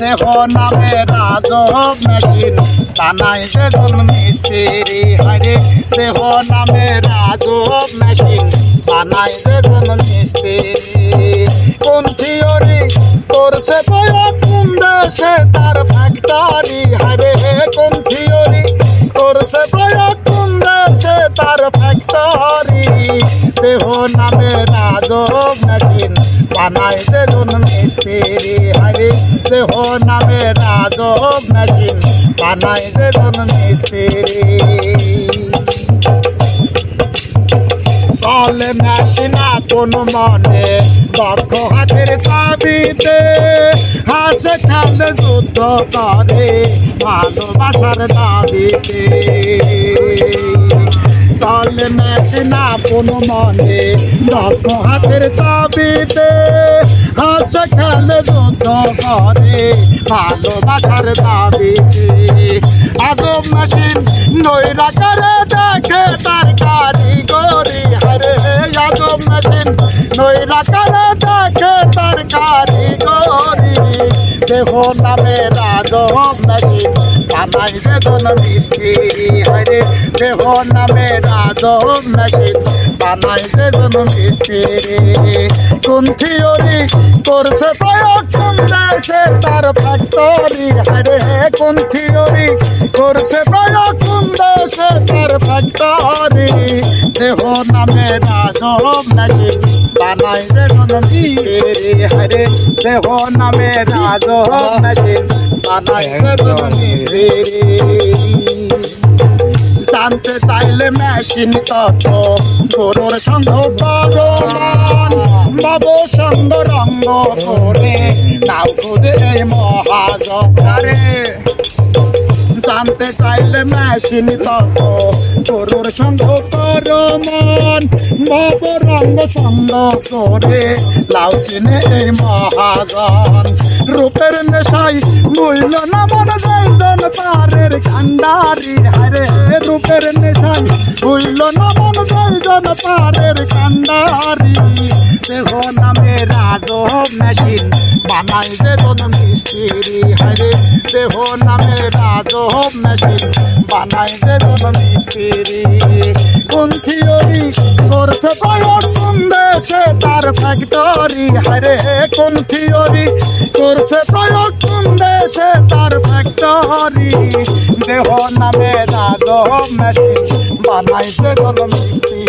দেহ নামে রাজব মেশিন তানাই দেখুন মিস্ত্রি হারে দেহ নামে রাজব মেশিন তানাই দেখুন মিস্ত্রি। কোন থিওরি কোন দেশে তার ফ্যাক্টরি হারে বানাই বেগুন মিস্ত্রি হারে দেহ নামে রাজব মেশিন বানাই বেগুন মিস্ত্রি চলে মেশিনা কোন মনে, দক্ষ হাতের চাবিতে হাসে খেলে যুদ্ধ করে, ভালোবাসার দাবিতে। চলে মেশিনা কোন মনে দক্ষ হাতের চাবিতে হাস খেলে যুদ্ধ করে, ভালোবাসার দাবিতে। আজব মেশিন নৈরা করে দেখে তার কারিগরি। হরে আজব মেশিন নৈরা করে দেখে তার কারিগরি দেহ নামে রাজব মেশিন বানাই বেদন মিস্ত্রি হরে দেহ নামে রাজব মেশিন বানাই বেদন মিস্ত্রি কোন থিওরি করছে প্রয়োগ কোন দেশে তার ফ্যাক্টরি হরে কোন থিওরি করছে প্রয়োগ কোন দেশে তার ফ্যাক্টরি দেহ নামে রাজব মেশিন বানাই বেদন মিস্ত্রি হরে দেহ নামে রাজব মেশিন বানাই বেদন মিস্ত্রি জানতে চাইলে মেশিন তত গরুর সঙ্গ ভগবান, বাব সঙ্গ রঙ্গ করে নাও খুঁজে এই মহাজরে জানতে চাইলে মেশিন তত গরুর সঙ্গ করমন বাব রঙ্গ সঙ্গ করে। লাউ সিনে এই মহাজন, রূপের নেশাই মূল্য না মন জয়জন পারের কান্ডারি। হারে রূপের নেশাই মূল্য না মন জয়জন পারের কান্ডারি। দেহ নামে রাজব মেশিন বানাই বেদন মিস্ত্রি হারে দেহ নামে রাজব মেশিন বানাই বেদন মিস্ত্রি কোন থিওরি করছে প্রয়োগ কোন দেশে তার ফ্যাক্টরি হারে কোন থিওরি করছে প্রয়োগ কোন দেশে তার ফ্যাক্টরি দেহ নামে রাজব মেশিন বানাইছে গল মিস্ত্রি।